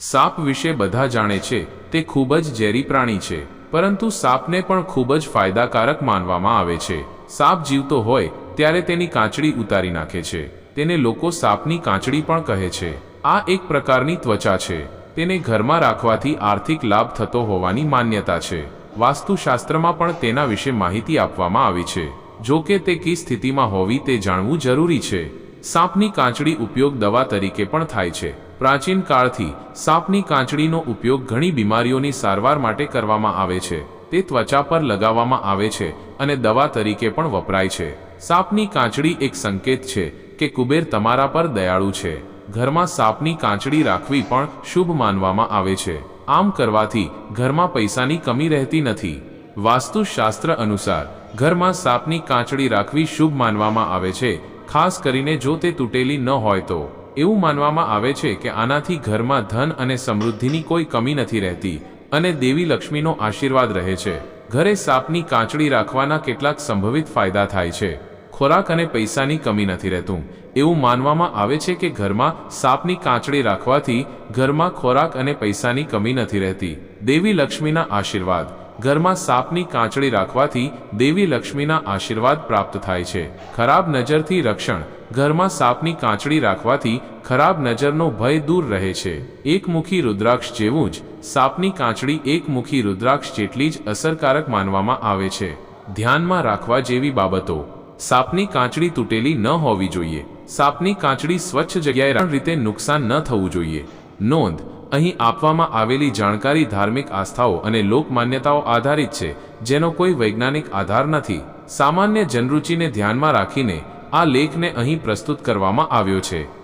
સાપ વિશે બધા જાણે છે, તે ખૂબ જ ઝેરી પ્રાણી છે, પરંતુ સાપને પણ ખૂબ જ ફાયદાકારક માનવામાં આવે છે. સાપ જીવતો હોય, ત્યારે તેની કાંચડી ઉતારી નાખે છે, તેને લોકો સાપની કાંચડી પણ કહે છે. આ એક પ્રકારની ત્વચા છે, તેને ઘરમાં રાખવાથી આર્થિક લાભ થતો હોવાની માન્યતા છે. વાસ્તુશાસ્ત્રમાં પણ તેના વિશે માહિતી આપવામાં આવી છે. જો કે તે કી સ્થિતિમાં હોવી તે જાણવું જરૂરી છે. સાપની કાંચડી ઉપયોગ દવા તરીકે પણ થાય છે. પ્રાચીન કાળથી સાપની કાંચડીનો ઉપયોગ ઘણી બીમારીઓની સારવાર માટે કરવામાં આવે છે. તે ત્વચા પર લગાવવામાં આવે છે અને દવા તરીકે પણ વપરાય છે. સાપની કાંચડી એક સંકેત છે કે કુબેર તમારા પર દયાળુ છે. ઘરમાં સાપની કાંચડી રાખવી પણ શુભ માનવામાં આવે છે. આમ કરવાથી ઘરમાં પૈસાની કમી રહેતી નથી. વાસ્તુશાસ્ત્ર અનુસાર ઘરમાં સાપની કાંચડી રાખવી શુભ માનવામાં આવે છે ખાસ કરીને જો તે તૂટેલી ન હોય તો. એવું માનવામાં આવે છે કે આનાથી ઘરમાં ધન અને સમૃદ્ધિની કોઈ કમી નથી રહેતી અને દેવી લક્ષ્મીનો આશીર્વાદ રહે છે. ઘરે સાપની કાંચડી રાખવાના કેટલાક સંભવિત ફાયદા થાય છે. ખોરાક અને પૈસાની કમી નથી રહેતું. એવું માનવામાં આવે છે કે ઘરમાં સાપની કાંચડી રાખવાથી ઘરમાં ખોરાક અને પૈસાની કમી નથી રહેતી. દેવી લક્ષ્મીના આશીર્વાદ. ઘરમાં સાપની કાંચડી રાખવાથી દેવી લક્ષ્મીના આશીર્વાદ પ્રાપ્ત થાય છે. ખરાબ નજરથી રક્ષણ. ઘરમાં સાપની કાંચડી રાખવાથી ખરાબ નજરનો ભય દૂર રહે છે. એકમુખી રુદ્રાક્ષ જેવું જ સાપની કાંચડી એકમુખી રુદ્રાક્ષ જેટલી જ અસરકારક માનવામાં આવે છે. ધ્યાનમાં રાખવા જેવી બાબતો. સાપની કાંચડી તૂટેલી ન હોવી જોઈએ. સાપની કાંચડી સ્વચ્છ જગ્યાએ રીતે નુકસાન ન થવું જોઈએ. નોંધ. અહીં આપવામાં આવેલી જાણકારી ધાર્મિક આસ્થાઓ અને લોકમાન્યતાઓ આધારિત છે, જેનો કોઈ વૈજ્ઞાનિક આધાર નથી. સામાન્ય જનરૂચિને ધ્યાનમાં રાખીને આ લેખને અહીં પ્રસ્તુત કરવામાં આવ્યો છે.